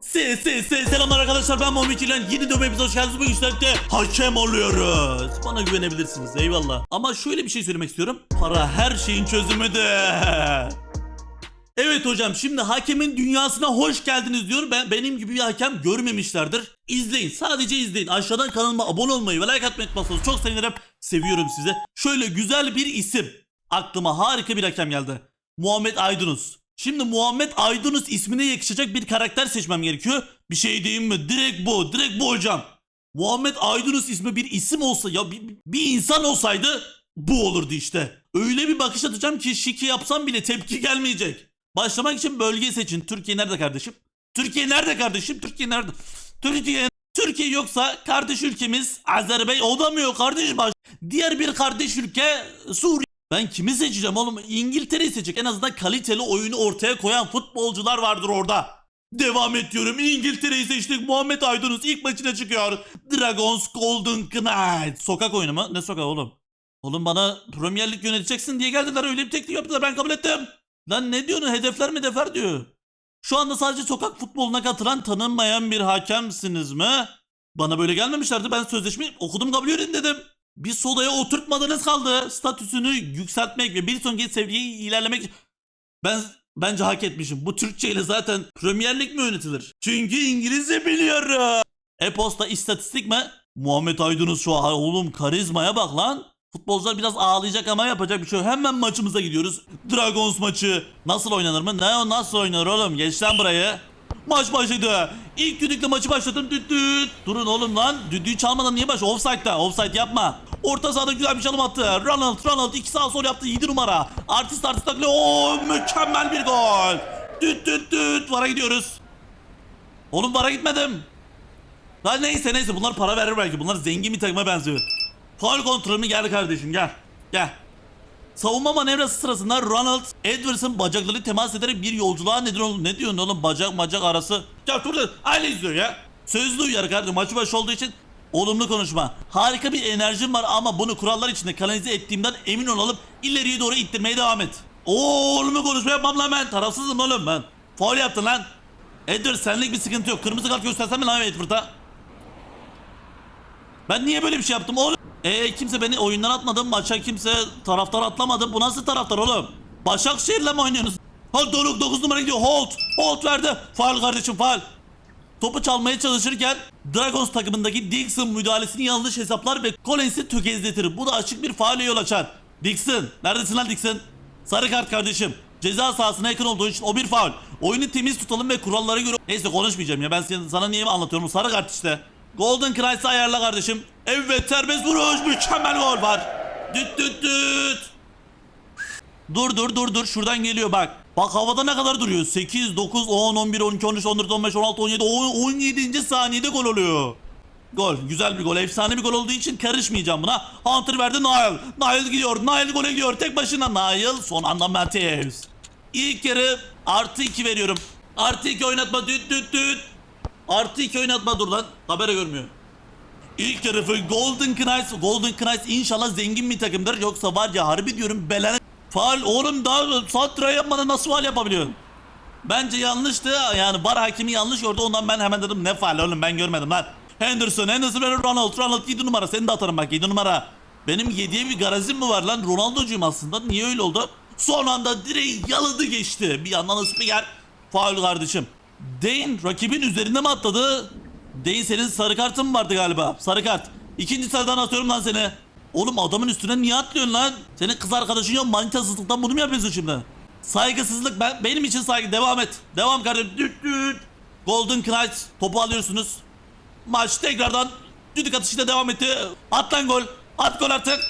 Se se se selamlar arkadaşlar ben İlhan yeni dövmemize hoş geldiniz bugün sizlerle hakem oluyoruz Bana güvenebilirsiniz eyvallah Ama şöyle bir şey söylemek istiyorum Para her şeyin çözümüdür Evet hocam şimdi hakemin dünyasına hoş geldiniz diyor. Ben benim gibi bir hakem görmemişlerdir. İzleyin sadece izleyin. Aşağıdan kanalıma abone olmayı ve like atmayı unutmazsanız çok sevinirim. Seviyorum size. Şöyle güzel bir isim. Aklıma harika bir hakem geldi. Muhammed Aydınus. Şimdi Muhammed Aydınus ismine yakışacak bir karakter seçmem gerekiyor. Bir şey diyeyim mi? Direkt bu. Direkt bu hocam. Muhammed Aydınus ismi bir isim olsa ya bir, bir insan olsaydı bu olurdu işte. Öyle bir bakış atacağım ki şiki yapsam bile tepki gelmeyecek. Başlamak için bölge seçin. Türkiye nerede kardeşim? Türkiye nerede kardeşim? Türkiye nerede? Türkiye Türkiye yoksa kardeş ülkemiz Azerbaycan o da mı yok kardeş baş. Diğer bir kardeş ülke Suriye. Ben kimi seçeceğim oğlum? İngiltere'yi seçecek. En azından kaliteli oyunu ortaya koyan futbolcular vardır orada. Devam ediyorum. İngiltere'yi seçtik. Muhammed Aydınus ilk maçına çıkıyor. Dragons Golden Knight. Sokak oyunu mu? Ne sokak oğlum? Oğlum bana Premier Lig yöneteceksin diye geldiler. Öyle bir teklif yaptılar. Ben kabul ettim. Lan ne diyorsun? Hedefler mi defer diyor. Şu anda sadece sokak futboluna katılan tanınmayan bir hakemsiniz mi? Bana böyle gelmemişlerdi. Ben sözleşmeyi okudum kabul edin dedim. Bir sodaya oturtmadınız kaldı. Statüsünü yükseltmek ve bir sonraki seviyeye ilerlemek ben bence hak etmişim. Bu Türkçe ile zaten Premier Lig mi yönetilir? Çünkü İngilizce biliyorum. E-posta istatistik mi? Muhammed Aydınus şu an oğlum karizmaya bak lan. Futbolcular biraz ağlayacak ama yapacak bir şey yok. Hemen maçımıza gidiyoruz. Dragons maçı. Nasıl oynanır mı? Ne o nasıl oynanır oğlum? Geç lan burayı. Maç başladı. İlk düdükle maçı başladım. Düt düt. Durun oğlum lan. Düdüğü çalmadan niye baş? Offside'da. Offside yapma. Orta sahada güzel bir çalım attı. Ronald, Ronald iki sağ sol yaptı. 7 numara. Artist artist takla. Oo mükemmel bir gol. Düt düt düt. Vara gidiyoruz. Oğlum vara gitmedim. Lan neyse neyse bunlar para verir belki. Bunlar zengin bir takıma benziyor. Faul kontrolü gel kardeşim gel. Gel. Savunma manevrası sırasında Ronald Edwards'ın bacakları temas ederek bir yolculuğa neden oldu. Ne diyorsun oğlum bacak bacak arası. Ya dur aile izliyor ya. Sözlü uyarı kardeşim maçı başı olduğu için olumlu konuşma. Harika bir enerjim var ama bunu kurallar içinde kanalize ettiğimden emin olalım. ileriye doğru ittirmeye devam et. Oo olumlu konuşma yapmam lan ben. Tarafsızım oğlum ben. Faul yaptın lan. Edwards senlik bir sıkıntı yok. Kırmızı kart göstersen mi lan Edwards'a? Ben niye böyle bir şey yaptım oğlum? E kimse beni oyundan atmadı. Maça kimse taraftar atlamadı. Bu nasıl taraftar oğlum? Başakşehir'le mi oynuyorsunuz? Ha Doruk 9 numara gidiyor. Holt. Holt verdi. Faal kardeşim faal. Topu çalmaya çalışırken Dragons takımındaki Dixon müdahalesini yanlış hesaplar ve Collins'i tökezletir. Bu da açık bir faale yol açar. Dixon. Neredesin lan Dixon? Sarı kart kardeşim. Ceza sahasına yakın olduğu için o bir faul. Oyunu temiz tutalım ve kurallara göre... Neyse konuşmayacağım ya ben sana, niye anlatıyorum? Sarı kart işte. Golden Christ'ı ayarla kardeşim. Evet serbest vuruş mükemmel gol var. Düt düt düt. Dur dur dur dur şuradan geliyor bak. Bak havada ne kadar duruyor? 8, 9, 10, 11, 12, 13, 14, 15, 16, 17, 17. saniyede gol oluyor. Gol. Güzel bir gol. Efsane bir gol olduğu için karışmayacağım buna. Hunter verdi Nile. Nile gidiyor. Nile gole gidiyor. Tek başına Nile. Son anda Matthews. İlk yarı artı 2 veriyorum. Artı 2 oynatma. Düt düt düt. Artı 2 oynatma dur lan. Habere görmüyor. İlk yarı Golden Knights. Golden Knights inşallah zengin bir takımdır. Yoksa var ya harbi diyorum belene. Faal oğlum daha santra yapmadan nasıl faal yapabiliyorsun? Bence yanlıştı. Yani bar hakimi yanlış gördü. Ondan ben hemen dedim ne faal oğlum ben görmedim lan. Henderson, Henderson ve Ronald. Ronald 7 numara. Seni de atarım bak 7 numara. Benim 7'ye bir garazim mi var lan? Ronaldo'cuyum aslında. Niye öyle oldu? Son anda direği yaladı geçti. Bir yandan spiker. Faul kardeşim. Dane rakibin üzerinde mi atladı? Dane senin sarı kartın mı vardı galiba? Sarı kart. İkinci sarıdan atıyorum lan seni. Oğlum adamın üstüne niye atlıyorsun lan? Senin kız arkadaşın yok manitasızlıktan bunu mu yapıyorsun şimdi? Saygısızlık ben benim için saygı devam et. Devam kardeşim. Düt düt. Golden Knights topu alıyorsunuz. Maç tekrardan düdük atışıyla devam etti. At lan gol. At gol artık.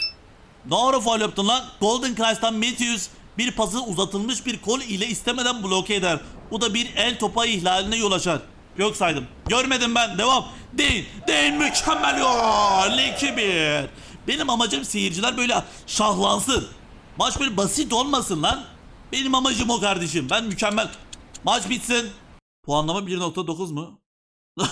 Doğru faul yaptın lan. Golden Knights'tan Matthews bir pası uzatılmış bir kol ile istemeden bloke eder. Bu da bir el topa ihlaline yol açar. Yok saydım. Görmedim ben. Devam. Değil. Değil. Mükemmel gol. 2-1. Benim amacım seyirciler böyle şahlansın. Maç böyle basit olmasın lan. Benim amacım o kardeşim. Ben mükemmel. Maç bitsin. Puanlama 1.9 mu?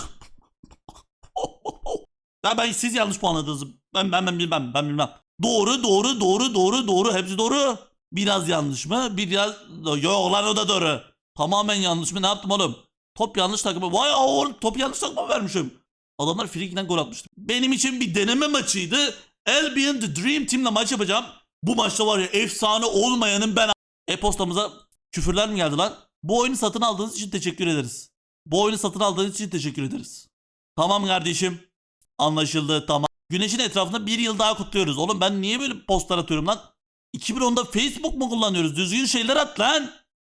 ya ben siz yanlış puanladınız. Ben ben ben bilmem. Ben bilmem. Doğru doğru doğru doğru doğru hepsi doğru. Biraz yanlış mı? Biraz yok lan o da doğru. Tamamen yanlış mı? Ne yaptım oğlum? Top yanlış takıma. Vay oğlum top yanlış takıma vermişim. Adamlar frikiden gol atmıştı. Benim için bir deneme maçıydı. Albion The Dream Team'le maç yapacağım. Bu maçta var ya efsane olmayanın ben... E-postamıza küfürler mi geldi lan? Bu oyunu satın aldığınız için teşekkür ederiz. Bu oyunu satın aldığınız için teşekkür ederiz. Tamam kardeşim. Anlaşıldı tamam. Güneşin etrafında bir yıl daha kutluyoruz. Oğlum ben niye böyle postlar atıyorum lan? 2010'da Facebook mu kullanıyoruz? Düzgün şeyler at lan.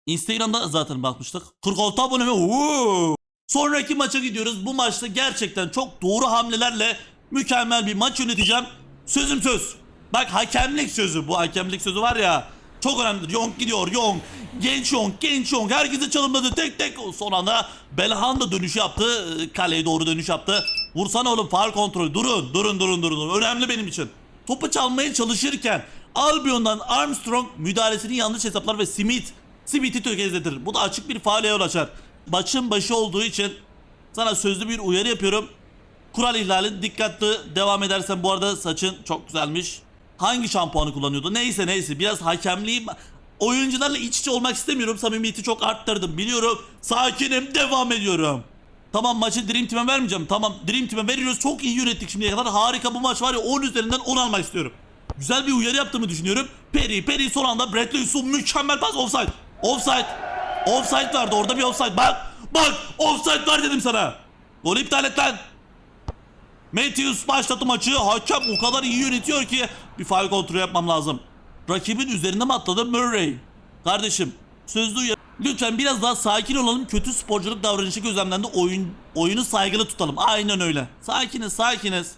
Instagram'da zaten bakmıştık. 46 abone mi? Oo. Sonraki maça gidiyoruz. Bu maçta gerçekten çok doğru hamlelerle mükemmel bir maç yöneteceğim. Sözüm söz. Bak hakemlik sözü. Bu hakemlik sözü var ya. Çok önemlidir. Yonk gidiyor. Yonk. Genç Yonk. Genç Yonk. Herkese çalımladı. Tek tek. Son anda Belhanda dönüş yaptı. Kaleye doğru dönüş yaptı. Vursana oğlum. Faal kontrolü. Durun. Durun durun durun. durun. Önemli benim için. Topu çalmaya çalışırken Albion'dan Armstrong müdahalesini yanlış hesaplar ve Smith Smith'i tökezletir. Bu da açık bir faale yol açar. Maçın başı olduğu için sana sözlü bir uyarı yapıyorum. Kural ihlali dikkatli devam edersen bu arada saçın çok güzelmiş. Hangi şampuanı kullanıyordu? Neyse neyse biraz hakemliğim. Oyuncularla iç içe olmak istemiyorum. Samimiyeti çok arttırdım biliyorum. Sakinim devam ediyorum. Tamam maçı Dream Team'e vermeyeceğim. Tamam Dream Team'e veriyoruz. Çok iyi yönettik şimdiye kadar. Harika bu maç var ya 10 üzerinden 10 almak istiyorum. Güzel bir uyarı yaptığımı düşünüyorum. Perry, Perry son anda Bradley Yusuf mükemmel pas offside. Offside. Offside vardı orada bir offside. Bak bak offside var dedim sana. Golü iptal et lan. Matthews başlattı maçı. Hakem o kadar iyi yönetiyor ki bir faul kontrolü yapmam lazım. Rakibin üzerine mi atladı Murray? Kardeşim sözlü uyarı. Lütfen biraz daha sakin olalım. Kötü sporculuk davranışı gözlemlendi. Oyun oyunu saygılı tutalım. Aynen öyle. Sakiniz sakiniz.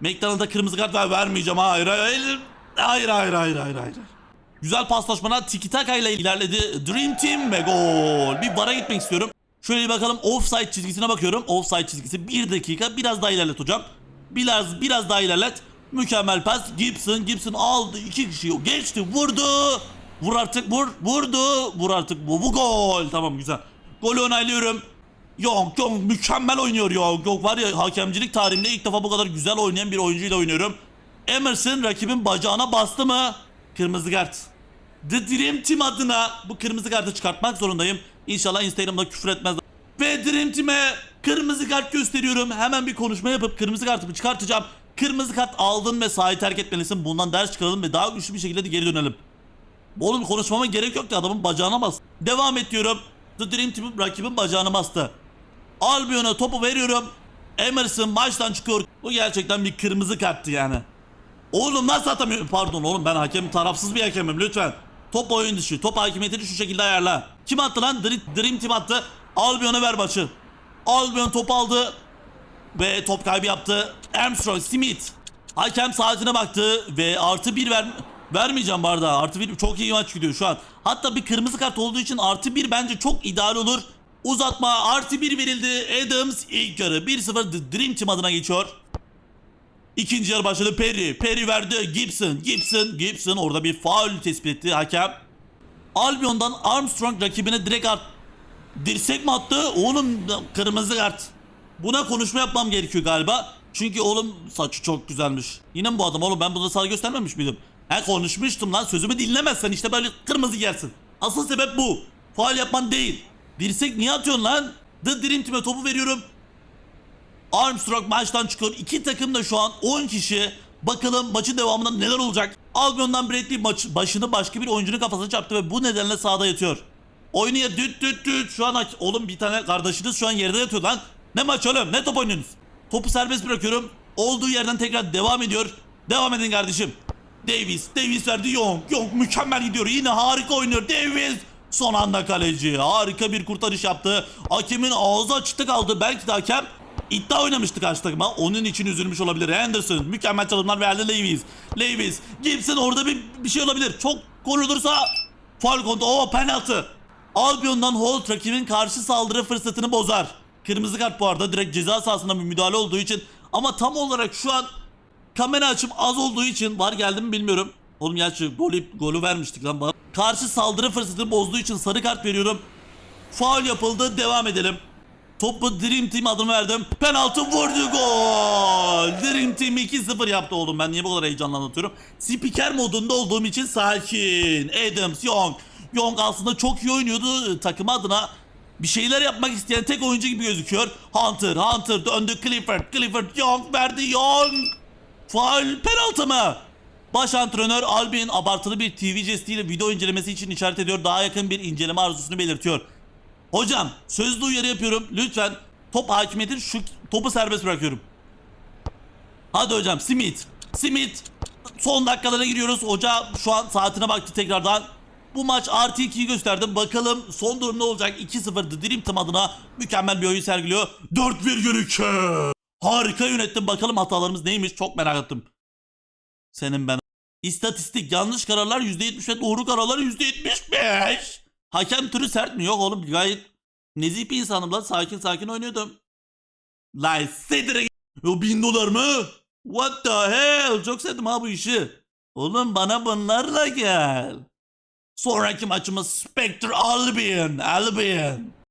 McDonald'da kırmızı kart ver vermeyeceğim. Hayır hayır. Hayır hayır hayır hayır hayır. Güzel paslaşmalar tiki taka ile ilerledi. Dream Team ve gol. Bir bara gitmek istiyorum. Şöyle bir bakalım offside çizgisine bakıyorum. Offside çizgisi bir dakika biraz daha ilerlet hocam. Biraz biraz daha ilerlet. Mükemmel pas. Gibson Gibson aldı. iki kişi geçti vurdu. Vur artık vur. Vurdu. Vur artık bu. Bu gol. Tamam güzel. Golü onaylıyorum. Yok yok mükemmel oynuyor yok yok var ya hakemcilik tarihimde ilk defa bu kadar güzel oynayan bir oyuncuyla oynuyorum. Emerson rakibin bacağına bastı mı? Kırmızı kart. The Dream Team adına bu kırmızı kartı çıkartmak zorundayım. İnşallah Instagram'da küfür etmez. Ve Dream Team'e kırmızı kart gösteriyorum. Hemen bir konuşma yapıp kırmızı kartımı çıkartacağım. Kırmızı kart aldın ve sahayı terk etmelisin. Bundan ders çıkaralım ve daha güçlü bir şekilde de geri dönelim. Oğlum konuşmama gerek yok ki adamın bacağına bas. Devam et diyorum. The Dream Team rakibin bacağına bastı. Albion'a topu veriyorum. Emerson maçtan çıkıyor. Bu gerçekten bir kırmızı karttı yani. Oğlum nasıl atamıyorum? Pardon oğlum ben hakem tarafsız bir hakemim lütfen. Top oyun dışı. Top hakimiyetini şu şekilde ayarla. Kim attı lan? Dream, Dream Team attı. Albion'a ver maçı. Albion top aldı. Ve top kaybı yaptı. Armstrong Smith. Hakem saatine baktı ve artı bir ver vermeyeceğim barda. Artı bir çok iyi maç gidiyor şu an. Hatta bir kırmızı kart olduğu için artı bir bence çok ideal olur. Uzatma artı bir verildi. Adams ilk yarı 1-0 The Dream Team adına geçiyor. İkinci yarı başladı Perry. Perry verdi Gibson. Gibson. Gibson orada bir faul tespit etti hakem. Albion'dan Armstrong rakibine direkt at. Dirsek mi attı? Oğlum kırmızı kart. Buna konuşma yapmam gerekiyor galiba. Çünkü oğlum saçı çok güzelmiş. Yine mi bu adam oğlum ben bunu sana göstermemiş miydim? He konuşmuştum lan sözümü dinlemezsen işte böyle kırmızı yersin. Asıl sebep bu. Faal yapman değil. Dirsek niye atıyorsun lan? The Dream Team'e topu veriyorum. Armstrong maçtan çıkıyor. İki takım da şu an 10 kişi. Bakalım maçın devamında neler olacak. Albion'dan Bradley maç başını başka bir oyuncunun kafasına çarptı ve bu nedenle sahada yatıyor. Oyunu ya düt düt düt. Şu an oğlum bir tane kardeşiniz şu an yerde yatıyor lan. Ne maç oğlum ne top oynuyorsunuz? Topu serbest bırakıyorum. Olduğu yerden tekrar devam ediyor. Devam edin kardeşim. Davis, Davis verdi Young. Young mükemmel gidiyor. Yine harika oynuyor. Davis son anda kaleci. Harika bir kurtarış yaptı. Hakemin ağzı açıkta kaldı. Belki de hakem iddia oynamıştı karşı takıma. Onun için üzülmüş olabilir. Henderson mükemmel çalımlar verdi Davis. Davis. Gibson orada bir, bir şey olabilir. Çok gol olursa faul kontu. O penaltı. Albion'dan Holt rakibin karşı saldırı fırsatını bozar. Kırmızı kart bu arada direkt ceza sahasında bir müdahale olduğu için. Ama tam olarak şu an kamera açım az olduğu için var geldi mi bilmiyorum. Oğlum gerçi golü, golü vermiştik lan bana. Karşı saldırı fırsatını bozduğu için sarı kart veriyorum. Faul yapıldı devam edelim. Topu Dream Team adını verdim. Penaltı vurdu gol. Dream Team 2-0 yaptı oğlum. Ben niye bu kadar heyecanla anlatıyorum? Spiker modunda olduğum için sakin. Adams, Young. Young aslında çok iyi oynuyordu takım adına. bir şeyler yapmak isteyen tek oyuncu gibi gözüküyor. Hunter, Hunter döndü Clifford, Clifford Young verdi Young. Faul penaltı mı? Baş antrenör Albin abartılı bir TV jestiyle video incelemesi için işaret ediyor. Daha yakın bir inceleme arzusunu belirtiyor. Hocam sözlü uyarı yapıyorum. Lütfen top hakimiyetin şu topu serbest bırakıyorum. Hadi hocam Smith. Smith. Son dakikalara giriyoruz. Hoca şu an saatine baktı tekrardan. Bu maç artı 2'yi gösterdim. Bakalım son durum ne olacak? 2-0'dı Dream Team adına mükemmel bir oyun sergiliyor. 4-1 Harika yönettim. Bakalım hatalarımız neymiş? Çok merak ettim. Senin ben. İstatistik yanlış kararlar %70 ve doğru kararlar %75. Hakem türü sert mi? Yok oğlum gayet nezih bir insanım lan. Sakin sakin oynuyordum. Lan sedire o bin dolar mı? What the hell? Çok sevdim ha bu işi. Oğlum bana bunlarla gel. Sonraki maçımız Spectre Albion. Albion.